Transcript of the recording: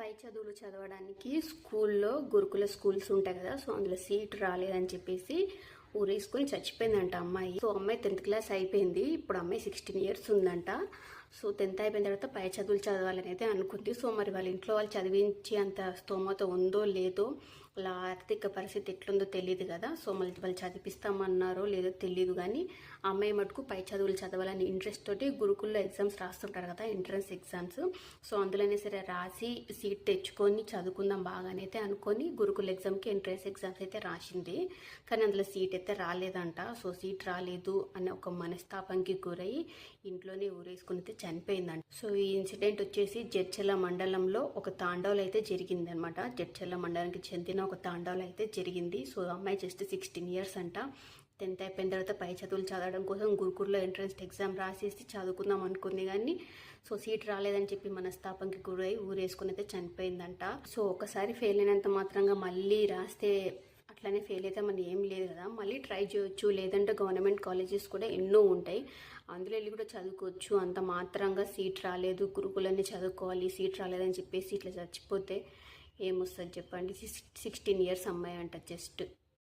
పై చదువులు చదవడానికి స్కూల్లో గురుకుల స్కూల్స్ ఉంటాయి కదా సో అందులో సీట్ రాలేదని చెప్పేసి ఊరేసుకొని చచ్చిపోయిందంట అమ్మాయి. సో అమ్మాయి టెన్త్ క్లాస్ అయిపోయింది. ఇప్పుడు అమ్మాయి సిక్స్టీన్ ఇయర్స్ ఉందంట. సో టెన్త్ అయిపోయిన తర్వాత పై చదువులు చదవాలని అయితే అనుకుంది. సో మరి వాళ్ళ ఇంట్లో వాళ్ళు చదివించి అంత స్తోమత ఉందో లేదో వాళ్ళ ఆర్థిక పరిస్థితి ఎట్లుందో తెలియదు కదా. సో మళ్ళీ వాళ్ళు చదివిస్తామన్నారో లేదో తెలియదు కానీ అమ్మాయి మటుకు పై చదువులు చదవాలని ఇంట్రెస్ట్ తోటి గురుకుల్లో ఎగ్జామ్స్ రాస్తుంటారు కదా ఎంట్రన్స్ ఎగ్జామ్స్ సో అందులోనే సరే రాసి సీట్ తెచ్చుకొని చదువుకుందాం బాగానే అయితే అనుకొని గురుకుల ఎగ్జామ్కి ఎంట్రన్స్ ఎగ్జామ్స్ అయితే రాసింది. కానీ అందులో సీట్ అయితే రాలేదంట. సో సీట్ రాలేదు అనే ఒక మనస్తాపంకి గురై ఇంట్లోనే ఊరేసుకుని అయితే చనిపోయిందంట. సో ఈ ఇన్సిడెంట్ వచ్చేసి జడ్చెల్ల మండలంలో ఒక తాండవలు అయితే జరిగిందనమాట మండలానికి చెందిన ఒక తాండవలు అయితే జరిగింది. సో అమ్మాయి జస్ట్ సిక్స్టీన్ ఇయర్స్ అంట. టెన్త్ అయిపోయిన తర్వాత పై చదువులు చదవడం కోసం గురుకుల్లో ఎంట్రన్స్ ఎగ్జామ్ రాసేసి చదువుకుందాం అనుకుంది కానీ సో సీట్ రాలేదని చెప్పి మనస్తాపంకి గురై ఊరేసుకుని అయితే చనిపోయిందంట. సో ఒకసారి ఫెయిల్ అయినంత మాత్రంగా మళ్ళీ రాస్తే అట్లనే ఫెయిల్ అయితే మన ఏం లేదు కదా. మళ్ళీ ట్రై చేయొచ్చు. లేదంటే గవర్నమెంట్ కాలేజెస్ కూడా ఎన్నో ఉంటాయి. అందులో వెళ్ళి కూడా చదువుకోవచ్చు. అంత మాత్రంగా సీట్ రాలేదు. గురుకులన్నీ చదువుకోవాలి. సీట్ రాలేదని చెప్పేసి ఇట్లా చచ్చిపోతే ఏమొస్తుంది చెప్పండి. సిక్స్టీన్ ఇయర్స్ అమ్మాయి అంట జస్ట్